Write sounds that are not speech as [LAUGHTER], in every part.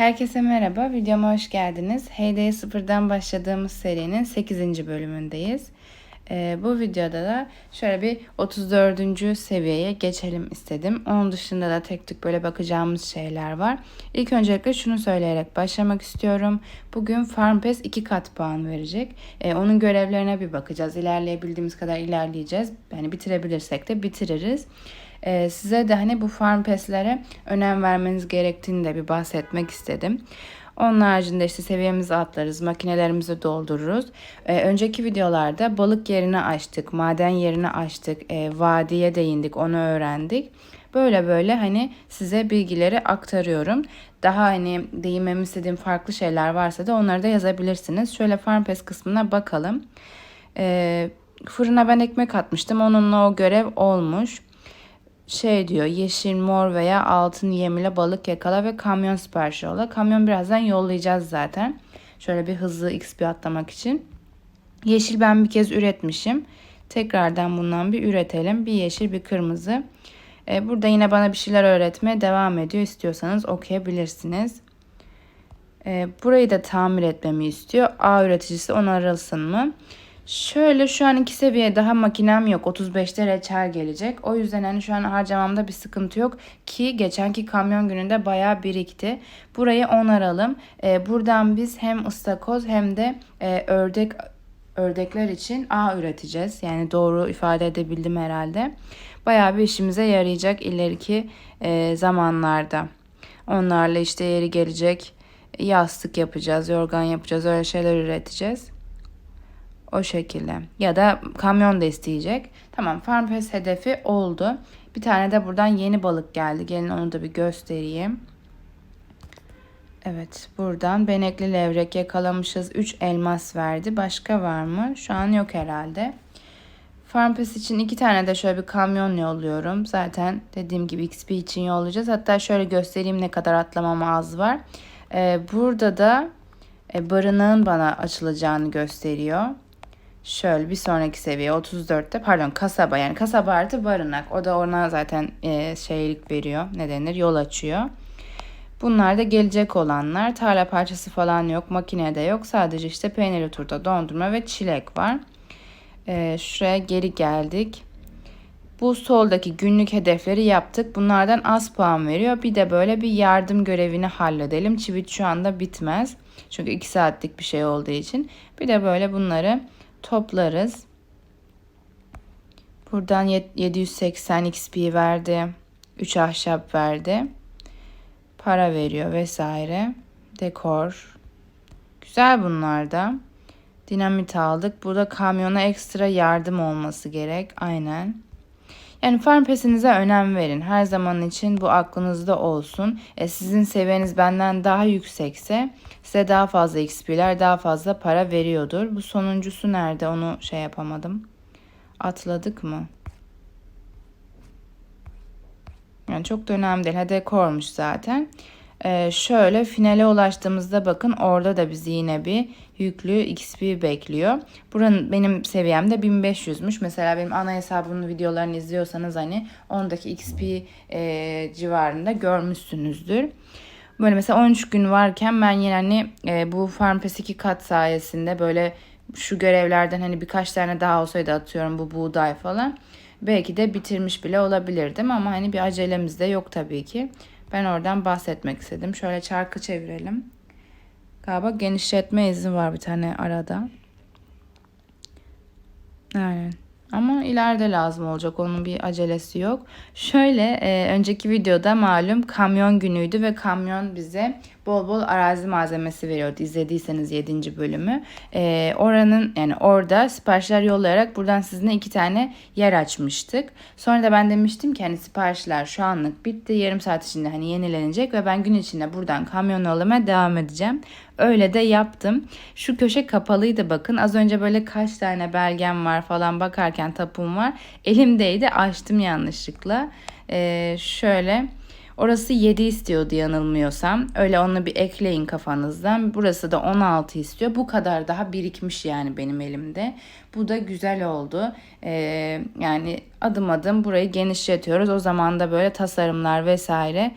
Herkese merhaba, videoma hoş geldiniz. Heyday sıfırdan başladığımız serinin 8. bölümündeyiz. Ee, bu videoda da şöyle bir 34. seviyeye geçelim istedim. Onun dışında da tek tük böyle bakacağımız şeyler var. İlk öncelikle şunu söyleyerek başlamak istiyorum. Bugün FarmPass 2 kat puan verecek. Ee, onun görevlerine bir bakacağız. İlerleyebildiğimiz kadar ilerleyeceğiz. Yani bitirebilirsek de bitiririz. Ee, size de hani bu farm pestlere önem vermeniz gerektiğini de bir bahsetmek istedim. Onun haricinde işte seviyemizi atlarız, makinelerimizi doldururuz. Ee, önceki videolarda balık yerini açtık, maden yerini açtık, e, vadiye değindik, onu öğrendik. Böyle böyle hani size bilgileri aktarıyorum. Daha hani değinmemi istediğim farklı şeyler varsa da onları da yazabilirsiniz. Şöyle farm pest kısmına bakalım. Ee, fırına ben ekmek atmıştım. Onunla o görev olmuş şey diyor yeşil, mor veya altın yem ile balık yakala ve kamyon siparişi yolla. Kamyon birazdan yollayacağız zaten. Şöyle bir hızlı XP atlamak için. Yeşil ben bir kez üretmişim. Tekrardan bundan bir üretelim. Bir yeşil bir kırmızı. Ee, burada yine bana bir şeyler öğretmeye devam ediyor. İstiyorsanız okuyabilirsiniz. Ee, burayı da tamir etmemi istiyor. A üreticisi onarılsın mı? Şöyle şu an iki seviye daha makinem yok. 35'te reçel gelecek. O yüzden hani şu an harcamamda bir sıkıntı yok. Ki geçenki kamyon gününde bayağı birikti. Burayı onaralım. Ee, buradan biz hem ıstakoz hem de e, ördek ördekler için ağ üreteceğiz. Yani doğru ifade edebildim herhalde. Bayağı bir işimize yarayacak ileriki e, zamanlarda. Onlarla işte yeri gelecek yastık yapacağız, yorgan yapacağız, öyle şeyler üreteceğiz. O şekilde. Ya da kamyon da isteyecek. Tamam FarmPass hedefi oldu. Bir tane de buradan yeni balık geldi. Gelin onu da bir göstereyim. Evet buradan benekli levrek yakalamışız. 3 elmas verdi. Başka var mı? Şu an yok herhalde. FarmPass için iki tane de şöyle bir kamyon yolluyorum. Zaten dediğim gibi XP için yollayacağız. Hatta şöyle göstereyim ne kadar atlamam az var. Ee, burada da e, barınağın bana açılacağını gösteriyor. Şöyle bir sonraki seviye 34'te pardon kasaba yani kasaba artı barınak. O da ona zaten e, şeylik veriyor. Ne denir? Yol açıyor. Bunlar da gelecek olanlar. Tarla parçası falan yok. Makinede yok. Sadece işte peynirli turta, dondurma ve çilek var. E, şuraya geri geldik. Bu soldaki günlük hedefleri yaptık. Bunlardan az puan veriyor. Bir de böyle bir yardım görevini halledelim. Çivit şu anda bitmez. Çünkü 2 saatlik bir şey olduğu için. Bir de böyle bunları toplarız. Buradan 780 XP verdi. 3 ahşap verdi. Para veriyor vesaire. Dekor. Güzel bunlar da. Dinamit aldık. Burada kamyona ekstra yardım olması gerek. Aynen. Yani farm pesinize önem verin. Her zaman için bu aklınızda olsun. E, sizin seviyeniz benden daha yüksekse size daha fazla XP'ler, daha fazla para veriyordur. Bu sonuncusu nerede? Onu şey yapamadım. Atladık mı? Yani çok da önemli değil. Hadi kormuş zaten. Ee, şöyle finale ulaştığımızda bakın orada da bizi yine bir yüklü XP bekliyor. Buranın benim seviyemde 1500'müş. Mesela benim ana hesabımın videolarını izliyorsanız hani ondaki XP e, civarında görmüşsünüzdür. Böyle mesela 13 gün varken ben yine hani e, bu Farm Pass 2 kat sayesinde böyle şu görevlerden hani birkaç tane daha olsaydı atıyorum bu buğday falan. Belki de bitirmiş bile olabilirdim ama hani bir acelemiz de yok tabii ki. Ben oradan bahsetmek istedim. Şöyle çarkı çevirelim. Galiba genişletme izi var bir tane arada. Aynen. Ama ileride lazım olacak. Onun bir acelesi yok. Şöyle e, önceki videoda malum kamyon günüydü ve kamyon bize bol bol arazi malzemesi veriyordu. İzlediyseniz 7. bölümü. E, oranın yani orada siparişler yollayarak buradan sizinle iki tane yer açmıştık. Sonra da ben demiştim ki hani siparişler şu anlık bitti. Yarım saat içinde hani yenilenecek ve ben gün içinde buradan kamyon yollamaya devam edeceğim. Öyle de yaptım. Şu köşe kapalıydı bakın. Az önce böyle kaç tane belgem var falan bakarken tapum var. Elimdeydi açtım yanlışlıkla. Ee, şöyle Orası 7 istiyordu yanılmıyorsam. Öyle onu bir ekleyin kafanızdan. Burası da 16 istiyor. Bu kadar daha birikmiş yani benim elimde. Bu da güzel oldu. Ee, yani adım adım burayı genişletiyoruz. O zaman da böyle tasarımlar vesaire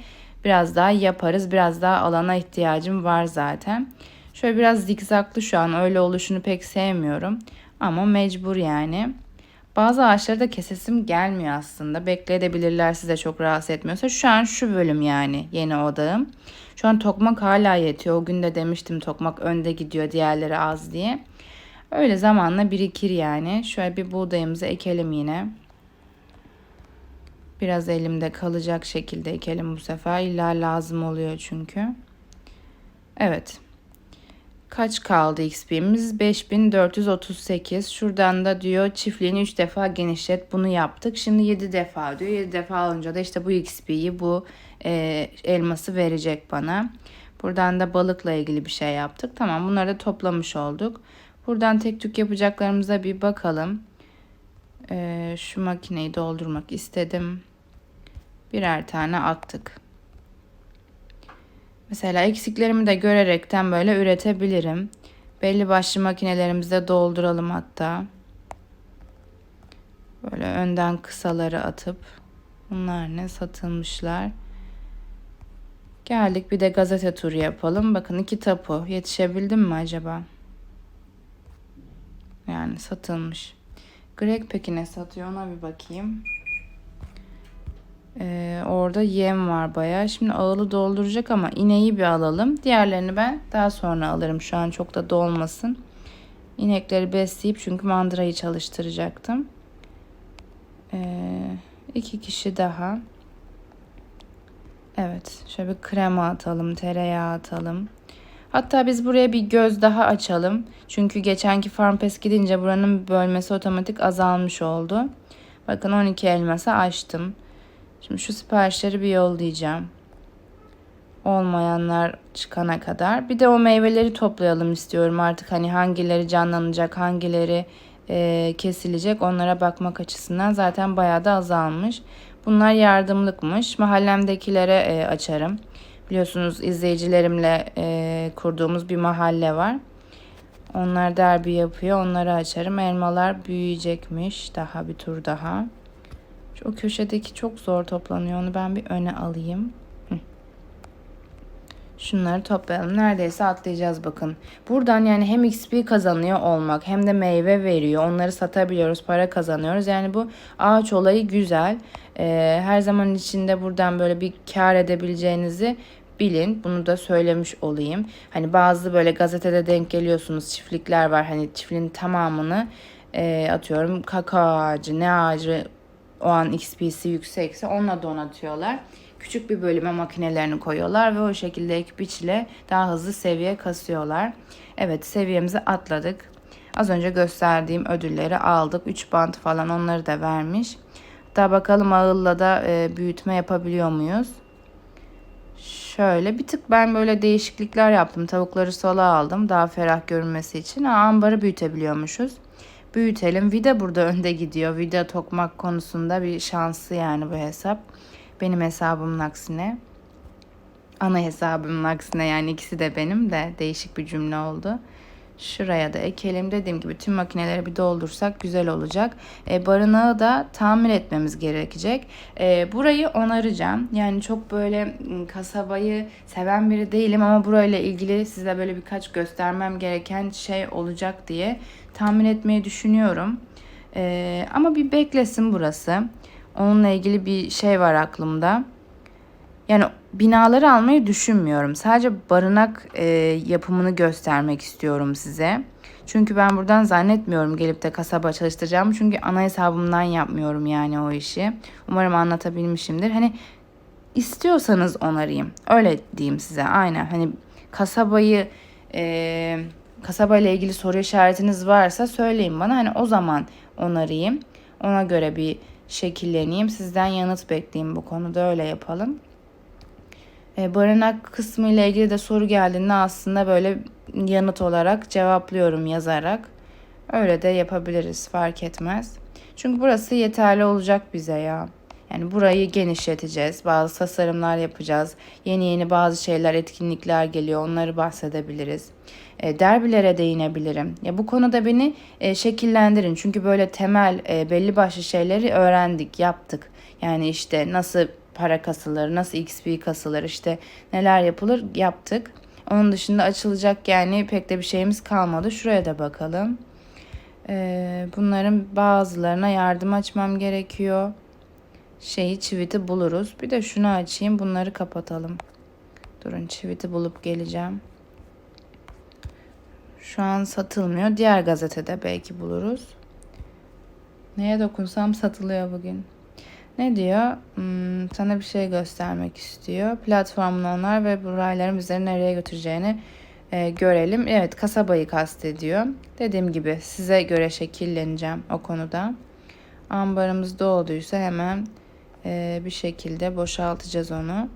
biraz daha yaparız. Biraz daha alana ihtiyacım var zaten. Şöyle biraz zikzaklı şu an öyle oluşunu pek sevmiyorum. Ama mecbur yani. Bazı ağaçları da kesesim gelmiyor aslında. Bekleyebilirler size çok rahatsız etmiyorsa. Şu an şu bölüm yani yeni odağım. Şu an tokmak hala yetiyor. O gün de demiştim tokmak önde gidiyor diğerleri az diye. Öyle zamanla birikir yani. Şöyle bir buğdayımızı ekelim yine. Biraz elimde kalacak şekilde ekelim bu sefer. İlla lazım oluyor çünkü. Evet. Kaç kaldı XP'miz? 5438. Şuradan da diyor çiftliğini 3 defa genişlet. Bunu yaptık. Şimdi 7 defa diyor. 7 defa alınca da işte bu XP'yi bu e, elması verecek bana. Buradan da balıkla ilgili bir şey yaptık. Tamam bunları da toplamış olduk. Buradan tek tük yapacaklarımıza bir bakalım. E, şu makineyi doldurmak istedim. Birer tane attık. Mesela eksiklerimi de görerekten böyle üretebilirim. Belli başlı makinelerimizde dolduralım hatta. Böyle önden kısaları atıp bunlar ne satılmışlar. Geldik bir de gazete turu yapalım. Bakın iki tapu. Yetişebildim mi acaba? Yani satılmış. Greg peki ne satıyor ona bir bakayım. Orada yem var bayağı. Şimdi ağılı dolduracak ama ineği bir alalım. Diğerlerini ben daha sonra alırım. Şu an çok da dolmasın. İnekleri besleyip çünkü mandırayı çalıştıracaktım. Ee, iki kişi daha. Evet. Şöyle bir krema atalım. Tereyağı atalım. Hatta biz buraya bir göz daha açalım. Çünkü geçenki farm pes gidince buranın bölmesi otomatik azalmış oldu. Bakın 12 elması açtım. Şimdi şu siparişleri bir yollayacağım. Olmayanlar çıkana kadar. Bir de o meyveleri toplayalım istiyorum artık. Hani hangileri canlanacak, hangileri e, kesilecek onlara bakmak açısından zaten bayağı da azalmış. Bunlar yardımlıkmış. Mahallemdekilere e, açarım. Biliyorsunuz izleyicilerimle e, kurduğumuz bir mahalle var. Onlar derbi yapıyor. Onları açarım. Elmalar büyüyecekmiş. Daha bir tur daha. Şu o köşedeki çok zor toplanıyor. Onu ben bir öne alayım. Şunları toplayalım. Neredeyse atlayacağız bakın. Buradan yani hem XP kazanıyor olmak hem de meyve veriyor. Onları satabiliyoruz, para kazanıyoruz. Yani bu ağaç olayı güzel. Ee, her zaman içinde buradan böyle bir kar edebileceğinizi bilin. Bunu da söylemiş olayım. Hani bazı böyle gazetede denk geliyorsunuz çiftlikler var. Hani çiftliğin tamamını e, atıyorum kakao ağacı, ne ağacı o an XP'si yüksekse onunla donatıyorlar. Küçük bir bölüme makinelerini koyuyorlar ve o şekilde ek biçle daha hızlı seviye kasıyorlar. Evet seviyemizi atladık. Az önce gösterdiğim ödülleri aldık. 3 bant falan onları da vermiş. Daha bakalım ağılla da e, büyütme yapabiliyor muyuz? Şöyle bir tık ben böyle değişiklikler yaptım. Tavukları sola aldım daha ferah görünmesi için. Ha, ambarı büyütebiliyormuşuz büyütelim. Vida burada önde gidiyor. Vida tokmak konusunda bir şansı yani bu hesap. Benim hesabımın aksine. Ana hesabımın aksine yani ikisi de benim de değişik bir cümle oldu. Şuraya da ekelim. Dediğim gibi tüm makineleri bir doldursak güzel olacak. E, barınağı da tamir etmemiz gerekecek. E, burayı onaracağım. Yani çok böyle kasabayı seven biri değilim ama burayla ilgili size böyle birkaç göstermem gereken şey olacak diye tahmin etmeyi düşünüyorum. E, ama bir beklesin burası. Onunla ilgili bir şey var aklımda. Yani binaları almayı düşünmüyorum. Sadece barınak e, yapımını göstermek istiyorum size. Çünkü ben buradan zannetmiyorum gelip de kasaba çalıştıracağım. Çünkü ana hesabımdan yapmıyorum yani o işi. Umarım anlatabilmişimdir. Hani istiyorsanız onarayım. Öyle diyeyim size. Aynen. Hani kasabayı e, kasabayla ilgili soru işaretiniz varsa söyleyin bana. Hani o zaman onarayım. Ona göre bir şekilleneyim. Sizden yanıt bekleyeyim bu konuda öyle yapalım. E, barınak kısmı ile ilgili de soru geldiğinde aslında böyle yanıt olarak cevaplıyorum yazarak. Öyle de yapabiliriz fark etmez. Çünkü burası yeterli olacak bize ya. Yani burayı genişleteceğiz. Bazı tasarımlar yapacağız. Yeni yeni bazı şeyler, etkinlikler geliyor. Onları bahsedebiliriz. E, derbilere değinebilirim. Ya bu konuda beni e, şekillendirin. Çünkü böyle temel e, belli başlı şeyleri öğrendik, yaptık. Yani işte nasıl para kasılır, nasıl XP kasılır, işte neler yapılır yaptık. Onun dışında açılacak yani pek de bir şeyimiz kalmadı. Şuraya da bakalım. Ee, bunların bazılarına yardım açmam gerekiyor. Şeyi çiviti buluruz. Bir de şunu açayım. Bunları kapatalım. Durun çiviti bulup geleceğim. Şu an satılmıyor. Diğer gazetede belki buluruz. Neye dokunsam satılıyor bugün. Ne diyor? Hmm, sana bir şey göstermek istiyor. Platformun onlar ve bu rayların bizleri nereye götüreceğini e, görelim. Evet kasabayı kastediyor. Dediğim gibi size göre şekilleneceğim o konuda. Ambarımız doğduysa hemen e, bir şekilde boşaltacağız onu.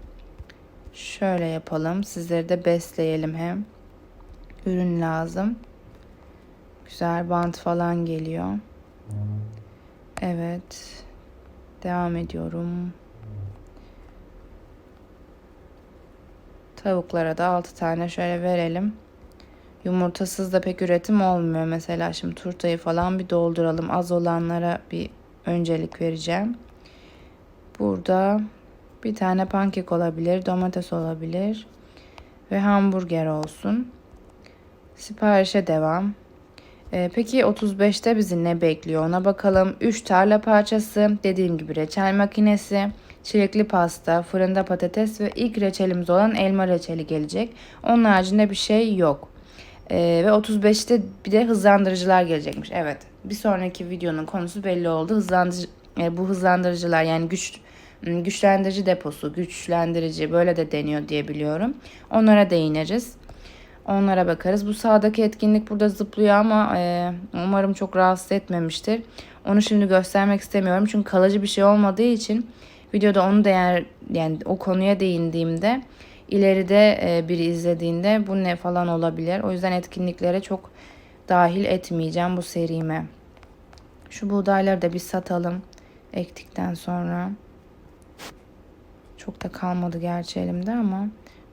Şöyle yapalım. Sizleri de besleyelim hem. Ürün lazım. Güzel bant falan geliyor. Evet. Devam ediyorum. Tavuklara da 6 tane şöyle verelim. Yumurtasız da pek üretim olmuyor. Mesela şimdi turtayı falan bir dolduralım. Az olanlara bir öncelik vereceğim. Burada bir tane pankek olabilir, domates olabilir ve hamburger olsun. Siparişe devam. Ee, peki 35'te bizi ne bekliyor ona bakalım. 3 tarla parçası, dediğim gibi reçel makinesi, çilekli pasta, fırında patates ve ilk reçelimiz olan elma reçeli gelecek. Onun haricinde bir şey yok. Ee, ve 35'te bir de hızlandırıcılar gelecekmiş. Evet. Bir sonraki videonun konusu belli oldu. Hızlandırıcı, e, bu hızlandırıcılar yani güç güçlendirici deposu, güçlendirici böyle de deniyor diye biliyorum. Onlara değiniriz. Onlara bakarız. Bu sağdaki etkinlik burada zıplıyor ama e, umarım çok rahatsız etmemiştir. Onu şimdi göstermek istemiyorum. Çünkü kalıcı bir şey olmadığı için videoda onu değer yani o konuya değindiğimde ileride e, biri izlediğinde bu ne falan olabilir. O yüzden etkinliklere çok dahil etmeyeceğim bu serime. Şu buğdayları da bir satalım ektikten sonra. Çok da kalmadı gerçi elimde ama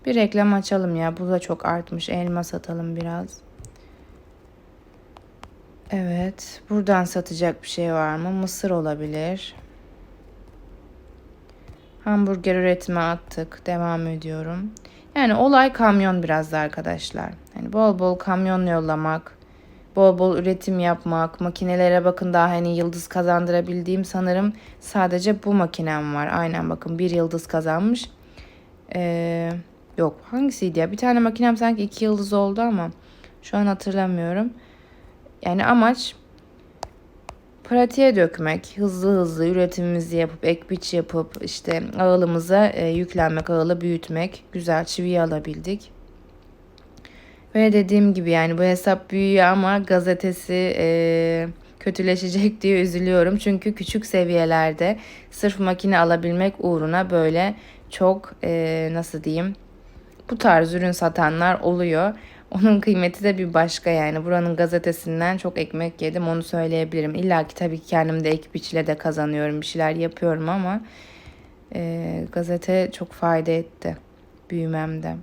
bir reklam açalım ya. Bu da çok artmış. Elma satalım biraz. Evet. Buradan satacak bir şey var mı? Mısır olabilir. Hamburger üretime attık. Devam ediyorum. Yani olay kamyon biraz da arkadaşlar. Yani bol bol kamyon yollamak, bol bol üretim yapmak, makinelere bakın daha hani yıldız kazandırabildiğim sanırım sadece bu makinem var. Aynen bakın bir yıldız kazanmış. Ee, yok hangisiydi ya? Bir tane makinem sanki iki yıldız oldu ama şu an hatırlamıyorum. Yani amaç pratiğe dökmek, hızlı hızlı üretimimizi yapıp ek biç yapıp işte ağılımıza e, yüklenmek, ağılı büyütmek. Güzel çiviyi alabildik. Ve dediğim gibi yani bu hesap büyüyor ama gazetesi e, kötüleşecek [LAUGHS] diye üzülüyorum. Çünkü küçük seviyelerde sırf makine alabilmek uğruna böyle çok e, nasıl diyeyim bu tarz ürün satanlar oluyor. Onun kıymeti de bir başka yani. Buranın gazetesinden çok ekmek yedim onu söyleyebilirim. İlla ki tabii ki kendim de ek biçile de kazanıyorum. Bir şeyler yapıyorum ama e, gazete çok fayda etti büyümemde.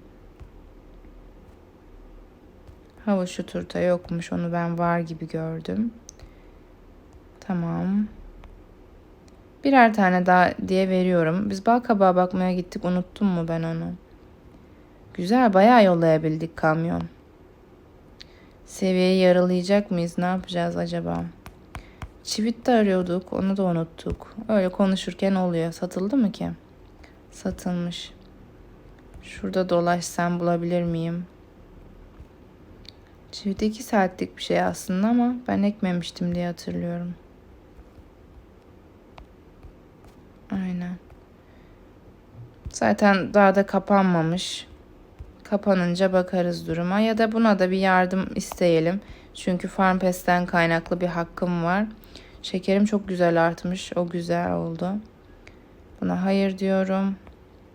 Havuçlu turta yokmuş. Onu ben var gibi gördüm. Tamam. Birer tane daha diye veriyorum. Biz bal kabağı bakmaya gittik. Unuttum mu ben onu? Güzel bayağı yollayabildik kamyon. Seviyeyi yaralayacak mıyız? Ne yapacağız acaba? Çivit de arıyorduk. Onu da unuttuk. Öyle konuşurken oluyor. Satıldı mı ki? Satılmış. Şurada dolaşsam bulabilir miyim? Çivit 2 saatlik bir şey aslında ama ben ekmemiştim diye hatırlıyorum. Aynen. Zaten daha da kapanmamış. Kapanınca bakarız duruma ya da buna da bir yardım isteyelim. Çünkü Farmpest'ten kaynaklı bir hakkım var. Şekerim çok güzel artmış. O güzel oldu. Buna hayır diyorum.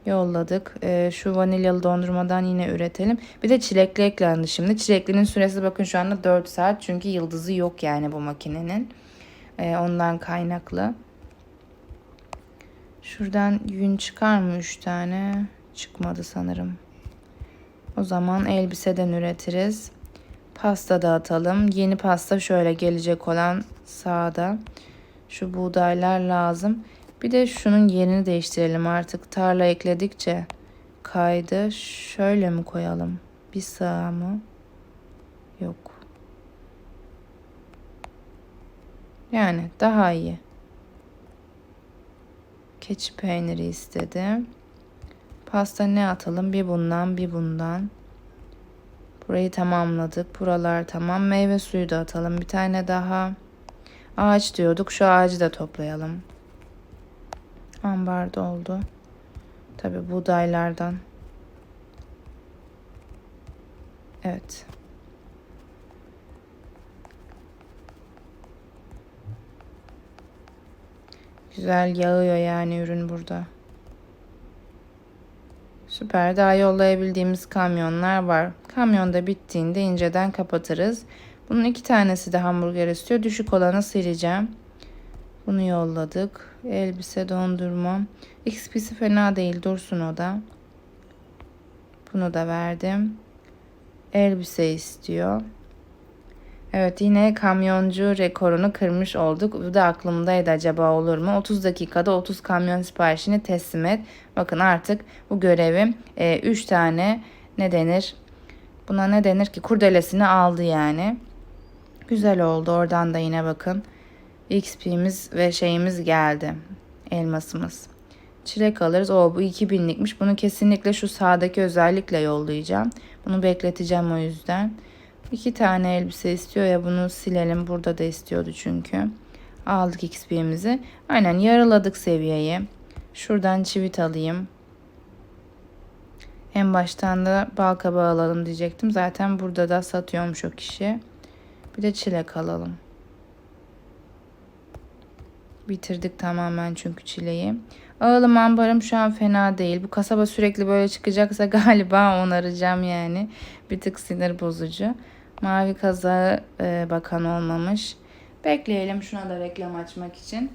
Yolladık. Ee, şu vanilyalı dondurmadan yine üretelim. Bir de çilekli eklendi şimdi. Çileklinin süresi bakın şu anda 4 saat. Çünkü yıldızı yok yani bu makinenin. Ee, ondan kaynaklı. Şuradan yün çıkar mı 3 tane? Çıkmadı sanırım. O zaman elbiseden üretiriz. Pasta dağıtalım. Yeni pasta şöyle gelecek olan sağda. Şu buğdaylar lazım. Bir de şunun yerini değiştirelim artık. Tarla ekledikçe kaydı. Şöyle mi koyalım? Bir sağa mı? Yok. Yani daha iyi. Keçi peyniri istedim. Pasta ne atalım? Bir bundan, bir bundan. Burayı tamamladık. Buralar tamam. Meyve suyu da atalım. Bir tane daha. Ağaç diyorduk. Şu ağacı da toplayalım. Ambar doldu. Tabi buğdaylardan. Evet. Güzel yağıyor yani ürün burada. Süper. Daha yollayabildiğimiz kamyonlar var. Kamyonda bittiğinde inceden kapatırız. Bunun iki tanesi de hamburger istiyor. Düşük olanı sileceğim. Bunu yolladık. Elbise dondurma. XP'si fena değil. Dursun o da. Bunu da verdim. Elbise istiyor. Evet yine kamyoncu rekorunu kırmış olduk. Bu da aklımdaydı acaba olur mu? 30 dakikada 30 kamyon siparişini teslim et. Bakın artık bu görevi 3 e, tane ne denir? Buna ne denir ki? Kurdelesini aldı yani. Güzel oldu. Oradan da yine bakın. XP'miz ve şeyimiz geldi. Elmasımız. Çilek alırız. O bu 2000'likmiş. Bunu kesinlikle şu sağdaki özellikle yollayacağım. Bunu bekleteceğim o yüzden. İki tane elbise istiyor ya bunu silelim. Burada da istiyordu çünkü. Aldık XP'mizi. Aynen yarıladık seviyeyi. Şuradan çivit alayım. En baştan da bal alalım diyecektim. Zaten burada da satıyormuş o kişi. Bir de çilek alalım. Bitirdik tamamen çünkü çileği. Ağılım ambarım şu an fena değil. Bu kasaba sürekli böyle çıkacaksa [LAUGHS] galiba onaracağım yani. Bir tık sinir bozucu. Mavi kazağı e, bakan olmamış. Bekleyelim şuna da reklam açmak için.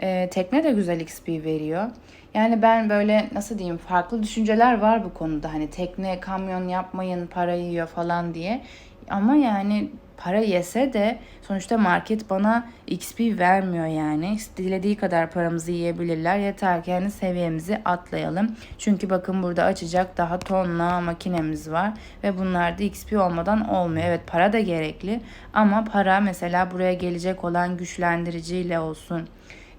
E, tekne de güzel XP veriyor. Yani ben böyle nasıl diyeyim farklı düşünceler var bu konuda. Hani tekne kamyon yapmayın para yiyor falan diye. Ama yani para yese de sonuçta market bana XP vermiyor yani. Dilediği kadar paramızı yiyebilirler. Yeter ki yani seviyemizi atlayalım. Çünkü bakın burada açacak daha tonla makinemiz var. Ve bunlar da XP olmadan olmuyor. Evet para da gerekli. Ama para mesela buraya gelecek olan güçlendiriciyle olsun.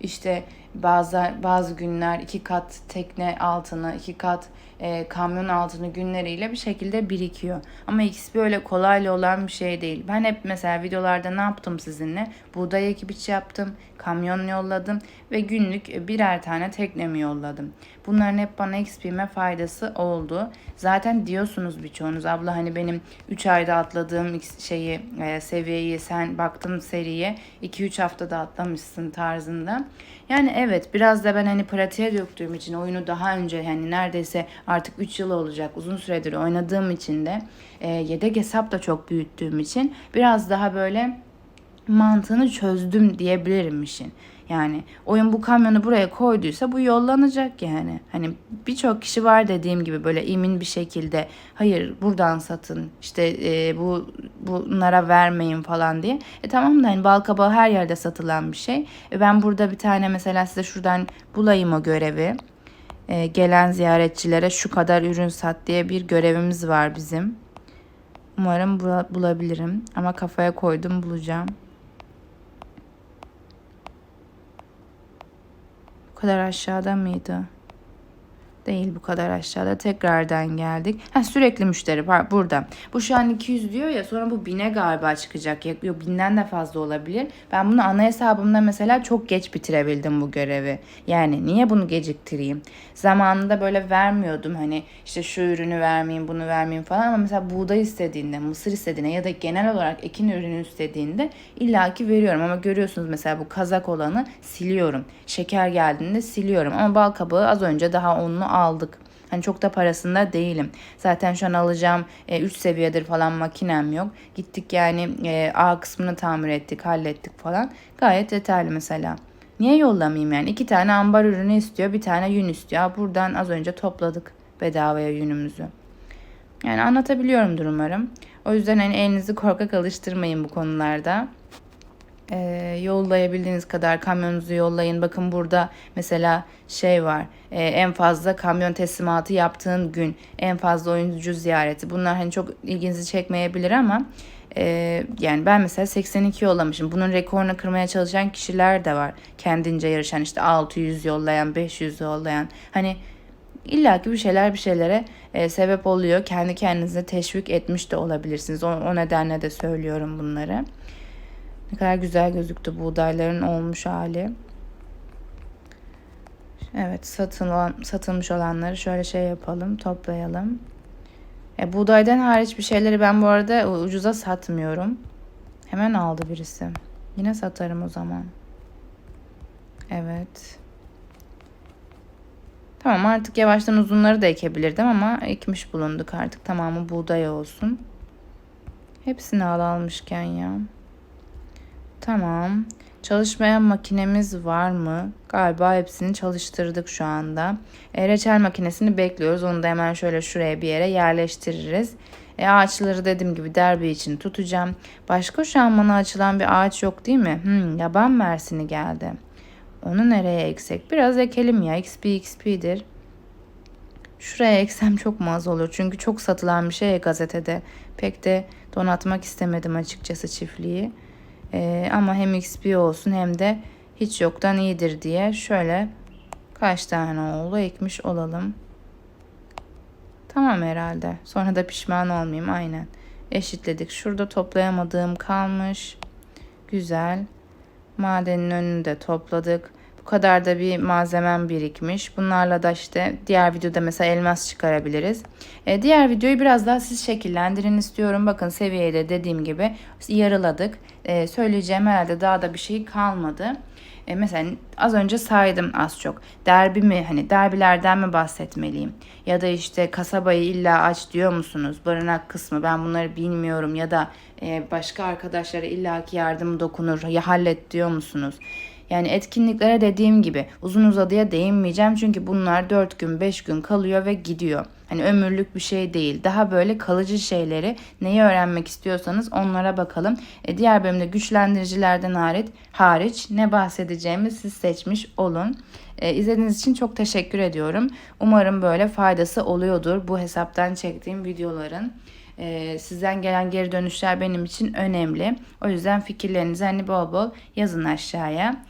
İşte bazı bazı günler iki kat tekne altını, iki kat e, kamyon altını günleriyle bir şekilde birikiyor. Ama XP öyle kolayla olan bir şey değil. Ben hep mesela videolarda ne yaptım sizinle? Buğday ekibiç yaptım, kamyon yolladım ve günlük birer tane teknemi yolladım. Bunların hep bana XP'me faydası oldu. Zaten diyorsunuz birçoğunuz abla hani benim 3 ayda atladığım şeyi e, seviyeyi sen baktım seriye 2-3 haftada atlamışsın tarzında. Yani evet biraz da ben hani pratiğe döktüğüm için oyunu daha önce yani neredeyse 3 yıl olacak uzun süredir oynadığım için de e, yedek hesap da çok büyüttüğüm için biraz daha böyle mantığını çözdüm diyebilirim işin. Yani oyun bu kamyonu buraya koyduysa bu yollanacak yani. Hani birçok kişi var dediğim gibi böyle emin bir şekilde hayır buradan satın işte e, bu bunlara vermeyin falan diye. E tamam da hani balkabağı her yerde satılan bir şey. E ben burada bir tane mesela size şuradan bulayım o görevi. E, gelen ziyaretçilere şu kadar ürün sat diye bir görevimiz var bizim. Umarım bulabilirim ama kafaya koydum bulacağım. Bu kadar aşağıda mıydı? Değil bu kadar aşağıda. Tekrardan geldik. Ha, sürekli müşteri var burada. Bu şu an 200 diyor ya sonra bu 1000'e galiba çıkacak. Yok 1000'den de fazla olabilir. Ben bunu ana hesabımda mesela çok geç bitirebildim bu görevi. Yani niye bunu geciktireyim? Zamanında böyle vermiyordum hani işte şu ürünü vermeyeyim bunu vermeyeyim falan ama mesela buğday istediğinde, mısır istediğinde ya da genel olarak ekin ürünü istediğinde illaki veriyorum ama görüyorsunuz mesela bu kazak olanı siliyorum. Şeker geldiğinde siliyorum ama bal kabağı az önce daha onu aldık. Hani çok da parasında değilim. Zaten şu an alacağım 3 e, seviyedir falan makinem yok. Gittik yani e, A kısmını tamir ettik, hallettik falan. Gayet yeterli mesela. Niye yollamayayım yani? İki tane ambar ürünü istiyor, bir tane yün istiyor. Buradan az önce topladık bedavaya yünümüzü. Yani anlatabiliyorumdur umarım. O yüzden hani elinizi korkak alıştırmayın bu konularda. E, yollayabildiğiniz kadar kamyonunuzu yollayın. Bakın burada mesela şey var. e, en fazla kamyon teslimatı yaptığın gün, en fazla oyuncu ziyareti. Bunlar hani çok ilginizi çekmeyebilir ama e, yani ben mesela 82 yollamışım. Bunun rekorunu kırmaya çalışan kişiler de var. Kendince yarışan işte 600 yollayan, 500 yollayan. Hani illaki bir şeyler bir şeylere e, sebep oluyor. Kendi kendinize teşvik etmiş de olabilirsiniz. O, o nedenle de söylüyorum bunları. Ne kadar güzel gözüktü buğdayların olmuş hali. Evet satılan, satılmış olanları şöyle şey yapalım toplayalım. E, buğdaydan hariç bir şeyleri ben bu arada ucuza satmıyorum. Hemen aldı birisi. Yine satarım o zaman. Evet. Tamam artık yavaştan uzunları da ekebilirdim ama ekmiş bulunduk artık. Tamamı buğday olsun. Hepsini al almışken ya. Tamam. Çalışmayan makinemiz var mı? Galiba hepsini çalıştırdık şu anda. E, reçel makinesini bekliyoruz. Onu da hemen şöyle şuraya bir yere yerleştiririz. E, ağaçları dediğim gibi derbi için tutacağım. Başka şu an bana açılan bir ağaç yok değil mi? Hmm, yaban mersini geldi. Onu nereye eksek? Biraz ekelim ya. XP XP'dir. Şuraya eksem çok mu az olur? Çünkü çok satılan bir şey gazetede. Pek de donatmak istemedim açıkçası çiftliği. Ee, ama hem XP olsun hem de hiç yoktan iyidir diye şöyle kaç tane oldu ekmiş olalım. Tamam herhalde. Sonra da pişman olmayayım aynen. Eşitledik. Şurada toplayamadığım kalmış. Güzel. Madenin önünü de topladık. Bu kadar da bir malzemem birikmiş. Bunlarla da işte diğer videoda mesela elmas çıkarabiliriz. E, diğer videoyu biraz daha siz şekillendirin istiyorum. Bakın seviyeyi de dediğim gibi yarıladık. E, söyleyeceğim herhalde daha da bir şey kalmadı. E, mesela az önce saydım az çok. Derbi mi hani derbilerden mi bahsetmeliyim? Ya da işte kasabayı illa aç diyor musunuz? Barınak kısmı ben bunları bilmiyorum ya da e, başka arkadaşlara illaki yardım dokunur ya hallet diyor musunuz? Yani etkinliklere dediğim gibi uzun uzadıya değinmeyeceğim çünkü bunlar 4 gün 5 gün kalıyor ve gidiyor. Hani ömürlük bir şey değil. Daha böyle kalıcı şeyleri neyi öğrenmek istiyorsanız onlara bakalım. E, diğer bölümde güçlendiricilerden hariç, hariç ne bahsedeceğimi siz seçmiş olun. E, izlediğiniz için çok teşekkür ediyorum. Umarım böyle faydası oluyordur bu hesaptan çektiğim videoların. Ee, sizden gelen geri dönüşler benim için önemli. O yüzden fikirlerinizi hani bol bol yazın aşağıya.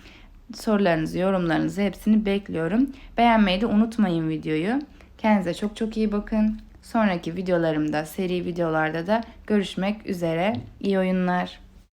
Sorularınızı, yorumlarınızı hepsini bekliyorum. Beğenmeyi de unutmayın videoyu. Kendinize çok çok iyi bakın. Sonraki videolarımda, seri videolarda da görüşmek üzere. İyi oyunlar.